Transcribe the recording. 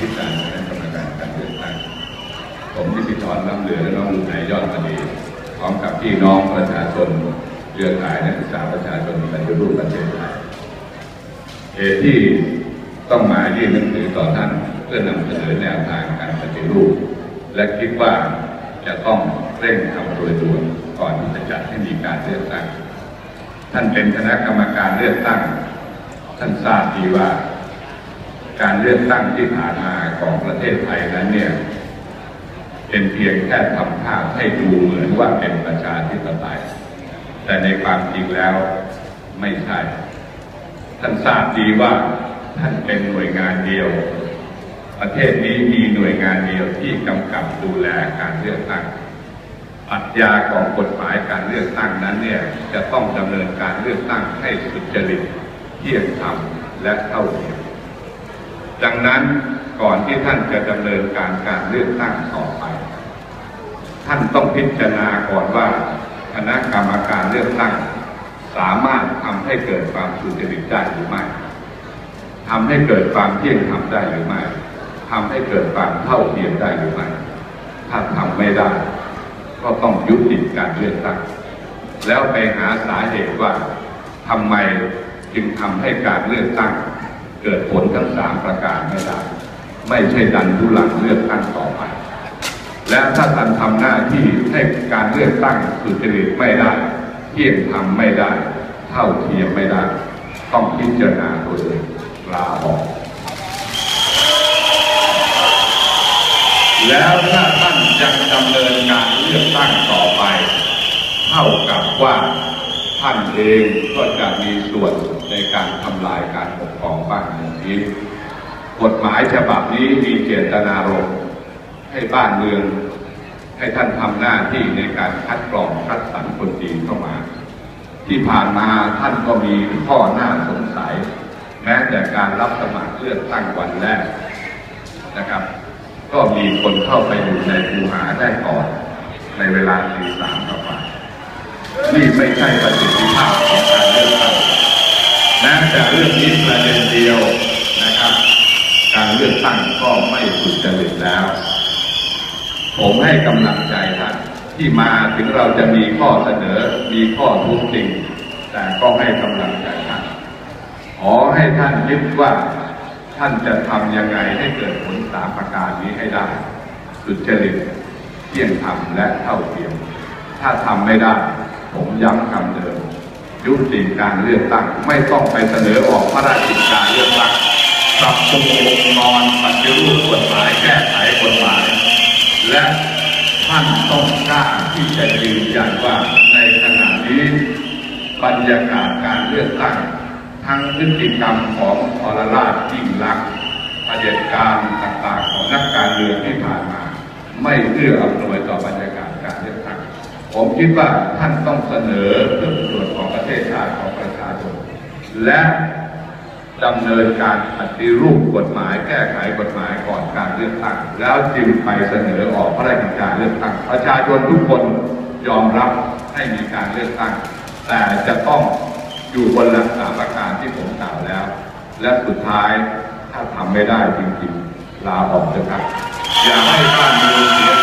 ธิการคณะกรรมการการเลือกตั้งผมนิติธรล้ำเหลือและน้องลุงไหนยอดมณีพร้อมกับพี่น้องประชาชนเครือข่ายนักศึกษาประชาชนปฏิรูปประเทศไทยเหตุที่ต้องมายื่นหนังสือต่อท่านเพื่อนำเสนอแนวทางการปฏิรูป และคิดว่าจะต้องเร่งทำโดยด่วนก่อนที่จะจัดให้มีการเลือกตั้งท่านเป็นคณะกรรมการเลือกตั้ง ท่านทราบดีว่า การเลือกตั้งที่ผ่านมาของประเทศไทยนั้นเนี่ย เป็นเพียงแค่ทำภาพให้ดูเหมือนว่าเป็นประชาธิปไตย แต่ในความจริงแล้วไม่ใช่ ท่านทราบดีว่าท่านเป็นหน่วยงานเดียว ประเทศนี้มีหน่วยงานเดียวที่กำกับดูแลการเลือกตั้งปรัชญาของกฎหมายการเลือกตั้งนั้นเนี่ยจะต้องดำเนินการเลือกตั้งให้สุจริตเที่ยงธรรมและเท่าเทียม ดังนั้นก่อนที่ท่านจะดำเนินการการเลือกตั้งต่อไป ท่านต้องพิจารณาก่อนว่าคณะกรรมการเลือกตั้ง สามารถทำให้เกิดความสุจริตได้หรือไม่ทำให้เกิดความเที่ยงธรรมได้หรือไม่ทำให้เกิดความเท่าเทียมได้หรือไม่ถ้าทำไม่ได้ ก็ต้องยุติการเลือกตั้ง แล้วไปหาสาเหตุว่าทำไมจึงทำให้การเลือกตั้ง เกิดผลทั้งสามประการไม่ได้ ไม่ใช่ดันทุลังเลือกตั้งต่อไป และถ้าท่านทำหน้าที่ให้การเลือกตั้งสุจริตไม่ได้ เที่ยงธรรมไม่ได้ เท่าเทียมไม่ได้ ต้องพิจารณาตัวเองลาออกแล้วถ้าท่านยังดำเนินการเลือกตั้งต่อไป เท่ากับว่าท่านเองก็จะมีส่วน ในการทำลายการปกครองบ้านเมืองนี้ กฎหมายฉบับนี้มีเจตนารมณ์ให้บ้านเมือง ให้ท่านทำหน้าที่ในการคัดกรองคัดสรรคนดีเข้ามา ที่ผ่านมาท่านก็มีข้อหน้าสงสัย แม้แต่การรับสมัครเลือกตั้งวันแรกนะครับ ก็มีคนเข้าไปอยู่ในคูหาได้ก่อนในเวลาตีสามกว่านี่ไม่ใช่ประสิทธิภาพของ แม้แต่เรื่องนี้ประเด็นเดียวนะครับ การเลือกตั้งก็ไม่สุจริตแล้ว ผมให้กำลังใจท่านที่มาถึงเราจะมีข้อเสนอมีข้อทุกสิ่งแต่ก็ให้กำลังใจท่านขอให้ท่านยึดว่าท่านจะทำยังไงให้เกิดผลสามประการนี้ให้ได้ สุจริตเที่ยงธรรมและเท่าเทียม ถ้าทำไม่ได้ ผมย้ำคำเดิม ยุติการเลือกตั้งไม่ต้องไปเสนอออกพระราชกิจการเลือกตั้งปรับปรุงองค์กรปฏิรูปกฎหมายแก้ไขกฎหมาย และท่านต้องกล้าที่จะยืนยันว่าในขณะนี้บรรยากาศการเลือกตั้ง ทั้งพฤติกรรมของอรราชยิ่งลักษณ์เผด็จการต่างๆของนักการเมืองที่ผ่านมา ไม่เอื้ออำนวยต่อบรรยากาศการเลือกตั้งผมคิดว่าท่านต้องเสนอ เทศชาติของประชาชน และดำเนินการปฏิรูปกฎหมาย แก้ไขกฎหมายก่อนการเลือกตั้งแล้วจึงไปเสนอออกพระราชกิจการเลือกตั้งประชาชนทุกคนยอมรับให้มีการเลือกตั้ง แต่จะต้องอยู่บนหลักสามประการที่ผมกล่าวแล้ว และสุดท้ายถ้าทำไม่ได้จริงๆลาออกเถอะครับอย่าให้บ้านเมืองเสีย